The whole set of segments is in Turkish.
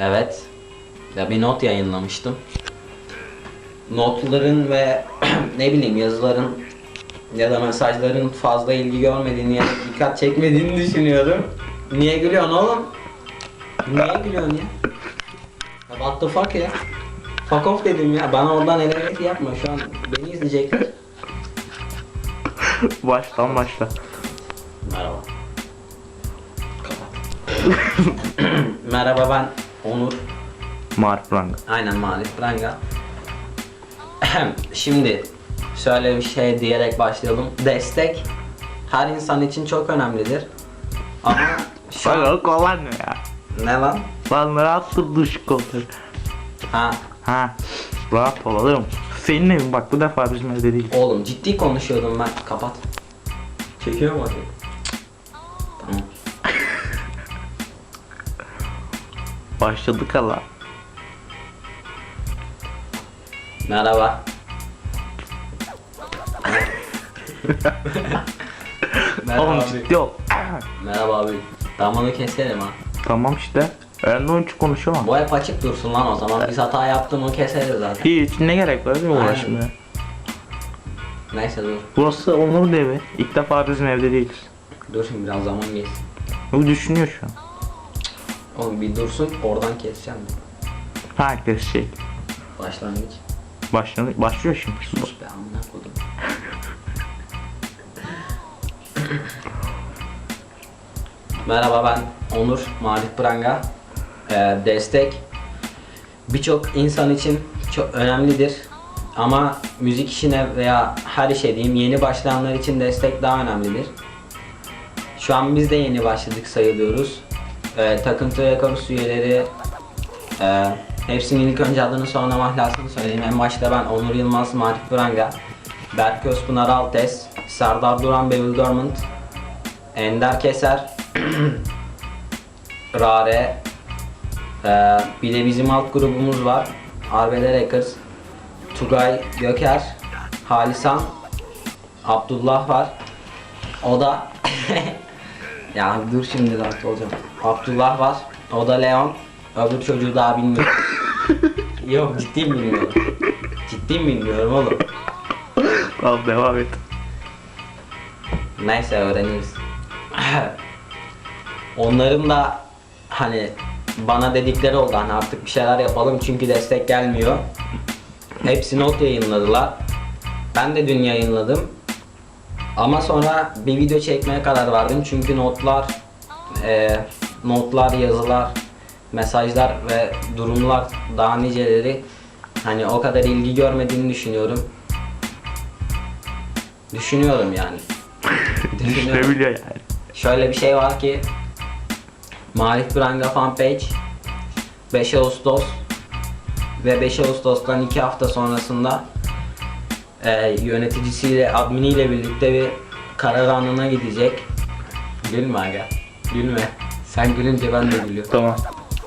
Evet. Ya bir not yayınlamıştım. Notların ve ne bileyim yazıların ya da mesajların fazla ilgi görmediğini ya da dikkat çekmediğini düşünüyorum. Niye gülüyorsun oğlum? Niye gülüyorsun ya? Ya What the fuck ya? Fuck off dedim ya. Bana oradan elemek yapma şu an. Beni izleyecekler. Baştan başla. Merhaba. Merhaba ben Onur. Mark Frank. Aynen Malif Branga. Şimdi şöyle bir şey diyerek başlayalım. Destek her insan için çok önemlidir. Ama şu an... Bak kolay ne ya? Ne lan? Lan rahat dur duş kolları. Ha, Ha. Rahat ol. Senin evin bak bu defa bizim evde değil. oğlum ciddi konuşuyordum ben. Kapat. Çekiyor mu hadi? Başladık Allah. Merhaba. Merhaba Oğlum abi. ciddi ol. Merhaba abi. Onu keselim ha. tamam işte. Ben de onun için konuşamam. Bu hep açık dursun lan o zaman. Biz hata yaptım mı keseriz zaten. Hiç ne gerek var değil mi Aynen. uğraşmaya? Neyse dur. Burası Onur'un evi. İlk defa bizim evde değiliz. Dur şimdi biraz zaman geçsin. Bu düşünüyor şu an. Oğlum bir dursun oradan keseceğim. Herkes şey. Başlangıç. Başladı, başlıyor şimdi. Sus be amına kodum. Merhaba ben Onur Malif Pranga. Ee, destek birçok insan için çok önemlidir. Ama müzik işine veya her işe diyeyim yeni başlayanlar için destek daha önemlidir. Şu an biz de yeni başladık sayılıyoruz. Ee, takıntı Records üyeleri ee, hepsinin ilk önce adını sonra mahlasını söyleyeyim. En başta ben Onur Yılmaz, Marif Branga, Berk Özpınar Altes, Serdar Duran Bewilderment, Ender Keser, Rare, ee, bir de bizim alt grubumuz var. Arbeder Records, Tugay Göker, Halisan, Abdullah var. O da ya dur şimdi rahat olacağım. Abdullah var. O da Leon. Öbür çocuğu daha bilmiyorum. Yok ciddi bilmiyorum. Ciddi bilmiyorum oğlum. Al devam et. Neyse öğreniriz. Onların da hani bana dedikleri oldu hani artık bir şeyler yapalım çünkü destek gelmiyor. Hepsi not yayınladılar. Ben de dün yayınladım. Ama sonra bir video çekmeye karar verdim çünkü notlar, e, notlar, yazılar, mesajlar ve durumlar daha niceleri hani o kadar ilgi görmediğini düşünüyorum. Düşünüyorum yani. Düşünebiliyor yani. Şöyle bir şey var ki Marif Branga fanpage 5 Ağustos ve 5 Ağustos'tan 2 hafta sonrasında e, yöneticisiyle, adminiyle birlikte bir karar anına gidecek. Gülme aga. Gülme. Sen gülünce ben de gülüyorum. Tamam.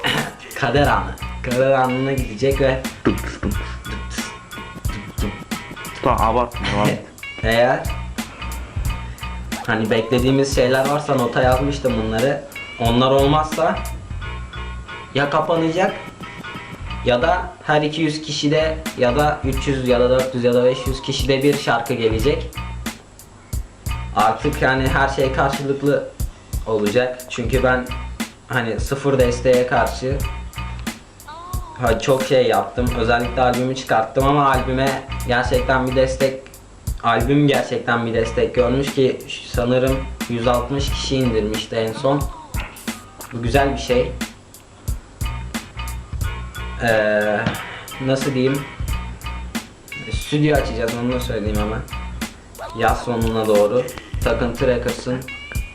Kader anı. Kader anına gidecek ve Tıp tıp. Tamam abartma et. Eğer hani beklediğimiz şeyler varsa nota yazmıştım bunları. Onlar olmazsa ya kapanacak ya da her 200 kişide ya da 300 ya da 400 ya da 500 kişide bir şarkı gelecek. Artık yani her şey karşılıklı olacak. Çünkü ben hani sıfır desteğe karşı çok şey yaptım. Özellikle albümü çıkarttım ama albüme gerçekten bir destek albüm gerçekten bir destek görmüş ki sanırım 160 kişi indirmişti en son. Bu güzel bir şey. Ee, nasıl diyeyim? Stüdyo açacağız onu da söyleyeyim hemen. Yaz sonuna doğru. Takıntı Records'ın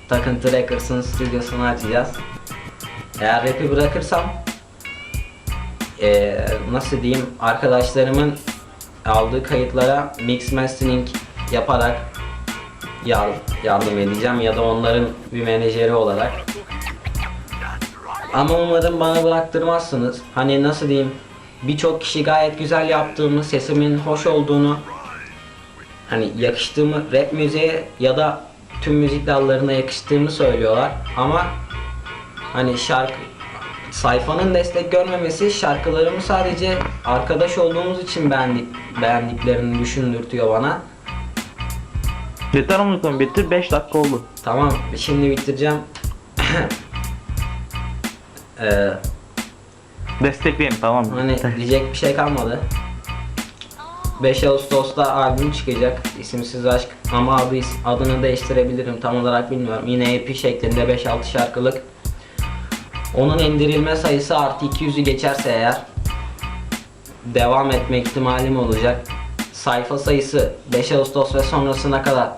Takıntı Records'ın stüdyosunu açacağız. Eğer rap'i bırakırsam eee, nasıl diyeyim arkadaşlarımın aldığı kayıtlara mix mastering yaparak yar- yardım edeceğim ya da onların bir menajeri olarak. Ama umarım bana bıraktırmazsınız. Hani nasıl diyeyim birçok kişi gayet güzel yaptığımı, sesimin hoş olduğunu, hani yakıştığımı rap müziğe ya da tüm müzik dallarına yakıştığımı söylüyorlar. Ama hani şarkı sayfanın destek görmemesi şarkılarımı sadece arkadaş olduğumuz için beğendik, beğendiklerini düşündürtüyor bana. Yeter koyayım bitir 5 dakika oldu. Tamam şimdi bitireceğim. Ee, Destekleyin tamam mı? hani diyecek bir şey kalmadı. 5 Ağustos'ta albüm çıkacak. İsimsiz Aşk ama adı, adını değiştirebilirim tam olarak bilmiyorum. Yine EP şeklinde 5-6 şarkılık. Onun indirilme sayısı artı 200'ü geçerse eğer devam etme ihtimalim olacak. Sayfa sayısı 5 Ağustos ve sonrasına kadar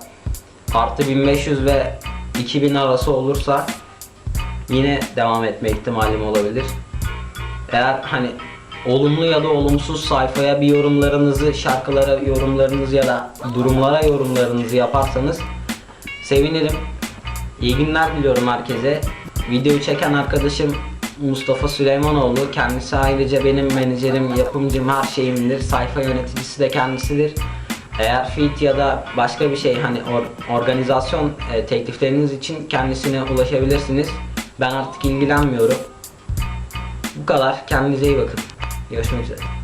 artı 1500 ve 2000 arası olursa yine devam etme ihtimalim olabilir. Eğer hani olumlu ya da olumsuz sayfaya bir yorumlarınızı, şarkılara yorumlarınızı ya da durumlara yorumlarınızı yaparsanız sevinirim. İyi günler diliyorum herkese. Videoyu çeken arkadaşım Mustafa Süleymanoğlu. Kendisi ayrıca benim menajerim, yapımcım, her şeyimdir. Sayfa yöneticisi de kendisidir. Eğer feed ya da başka bir şey hani or- organizasyon e, teklifleriniz için kendisine ulaşabilirsiniz. Ben artık ilgilenmiyorum. Bu kadar. Kendinize iyi bakın. よろしくお願いします。